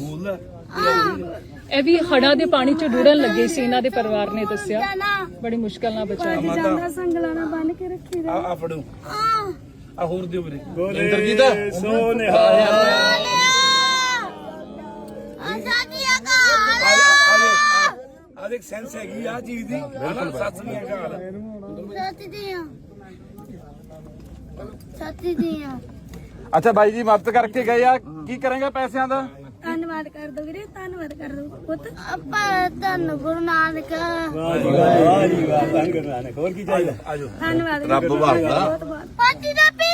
ਬੋਲਦਾ ਇਹ ਵੀ ਹੜਾਂ ਦੇ ਪਾਣੀ 'ਚ ਡੁੱਬਣ ਲੱਗੇ ਸੀ ਇਹਨਾਂ ਦੇ ਪਰਿਵਾਰ ਨੇ ਦੱਸਿਆ। ਬੜੀ ਮੁਸ਼ਕਲ ਨਾਲ ਬਚਾਇਆ ਮਾਤਾ। ਸੰਗਲਾਣਾ ਬੰਨ ਕੇ ਰੱਖੀ ਆ ਆ ਫੜੋ। ਆ ਹੋਰ ਦਿਓ ਵੀਰੇ। ਇੰਦਰਜੀਤ ਸੋਨਿਹਾ ਆ ਸਾਡੀਆ ਆ ਘਰ ਆ ਆ ਦੇਖ ਸੈਂਸ ਹੈਗੀ ਆ ਚੀਜ਼ ਦੀ। ਬਿਲਕੁਲ ਸੱਸ ਨਹੀਂ ਹੈਗਾ ਹਾਲ ਸੱਤ ਦੀਆਂ ਸੱਤ ਦੀਆਂ ਅੱਛਾ ਬਾਈ ਜੀ ਮਦਦ ਕਰਕੇ ਗਏ ਆ। ਕੀ ਕਰੇਗਾ ਪੈਸਿਆਂ ਦਾ? ਧੰਨਵਾਦ ਕਰ ਦੋ ਵੀਰੇ ਧੰਨਵਾਦ ਕਰ ਦੋ ਪੁੱਤ। ਆਪਾਂ ਧੰਨ ਗੁਰੂ ਨਾਨਕ। ਦਾ ਦੇ ਦੇ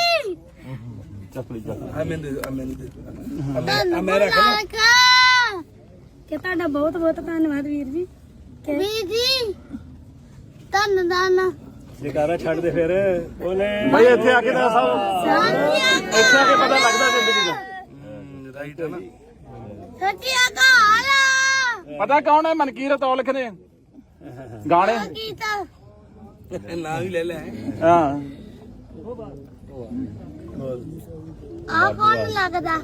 ਕਿ ਤੁਹਾਡਾ ਬਹੁਤ ਬਹੁਤ ਧੰਨਵਾਦ ਵੀਰ ਜੀ। ਵੀਰ ਜੀ ਧੰਨ ਧੰਨ ਜਕਾਰਾ ਛੱਡ ਦੇ ਫਿਰ। ਉਹਨੇ ਬਾਈ ਇੱਥੇ ਆ ਕੇ ਤਾਂ ਸਭ ਇੱਥੇ ਆ ਕੇ ਪਤਾ ਲੱਗਦਾ ਜ਼ਿੰਦਗੀ ਦਾ। ਰਾਈਟ ਹੈ ਨਾ। ਸੱਚੀਆ ਘਰ ਪਤਾ ਕੌਣ ਹੈ? ਮਨਕੀਰਤ ਔਲਖ ਨੇ ਗਾਣੇ। ਕੀਤਾ ਨਾਂ ਵੀ ਲੈ ਲੈ। ਹਾਂ। ਆ ਕੌਣ ਲੱਗਦਾ?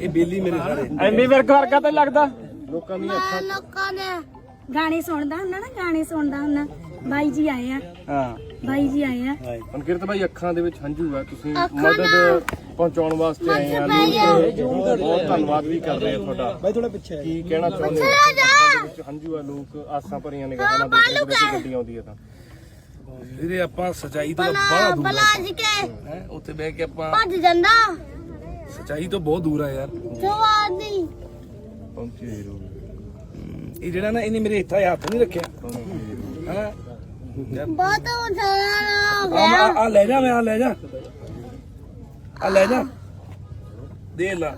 ਇਹ ਬੇਲੀ ਮੇਰੇ ਸਾਰੇ ਐਮੀ ਵਿਰਕ ਵਰਗਾ ਤਾਂ ਨੀ ਲੱਗਦਾ? ਮੈਂ ਲੋਕਾਂ ਨੇ ਗਾਣੇ ਸੁਣਦਾ ਹੁੰਦਾ ਨਾ ਗਾਣੇ ਸੁਣਦਾ ਹੁੰਦਾ। ਬਾਈ ਜੀ ਆਏ ਆ। ਹਾਂ। ਬਾਈ ਜੀ ਆਏ ਆ। ਮਨਕਿਰਤ ਭਾਈ ਅੱਖਾਂ ਦੇ ਵਿੱਚ ਹੰਝੂ ਆ। ਤੁਸੀਂ ਮਦਦ ਪਹੁੰਚਾਉਣ ਵਾਸਤੇ ਆਏ ਆ। ਲੋਕ ਬਹੁਤ ਧੰਨਵਾਦ ਵੀ ਕਰਦੇ ਆ ਤੁਹਾਡਾ। ਬਾਈ ਥੋੜਾ ਪਿੱਛੇ ਕੀ ਕਹਿਣਾ ਚਾਹੁੰਦੇ ਹੋ। ਅੱਖਾਂ ਦੇ ਵਿੱਚ ਹੰਝੂ ਆ ਲੋਕ ਆਸਾਂ ਭਰੀਆਂ ਨਿਗਾਹਾਂ ਨਾਲ ਦੇਖਦੇ ਜਦੋਂ ਗੱਡੀ ਆਉਂਦੀ ਆ ਤਾਂ। ਵੀਰੇ ਆਪਾਂ ਸਚਾਈ ਤੋਂ ਬੜਾ ਦੂਰ ਬਲਾ ਜੀ ਕੇ। ਹੈ ਉੱਥੇ ਬਹਿ ਕੇ ਆਪਾਂ ਭੱਜ ਜਾਂਦਾ। ਸਚਾਈ ਤੋਂ ਬਹੁਤ ਦੂਰ ਆ ਯਾਰ। ਜਵਾਨ ਨਹੀਂ। ਪਹੁੰਚੇ ਇਹ ਜਿਹੜਾ ਨਾ ਇਹਨੇ ਮੇਰੇ 'ਚ ਹੱਥ ਨਹੀਂ ਰੱਖਿਆ। ਹਾਂ ਬਹੁਤ ਉਠਾਣਾ ਆ ਗਿਆ। ਆ ਲੈ ਜਾ ਮੈਂ ਆ ਲੈ ਜਾ। ਆ ਲੈ ਜਾ। ਦੇ ਲਾ।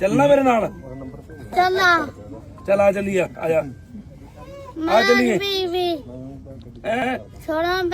ਚੱਲਣਾ ਮੇਰੇ ਨਾਲ। ਚੱਲਾ ਚੱਲ ਆ ਚੱਲੀਏ ਆ ਜਾ। ਮੈਂ ਚੱਲੀਏ। ਐ ਛੋੜਾਂ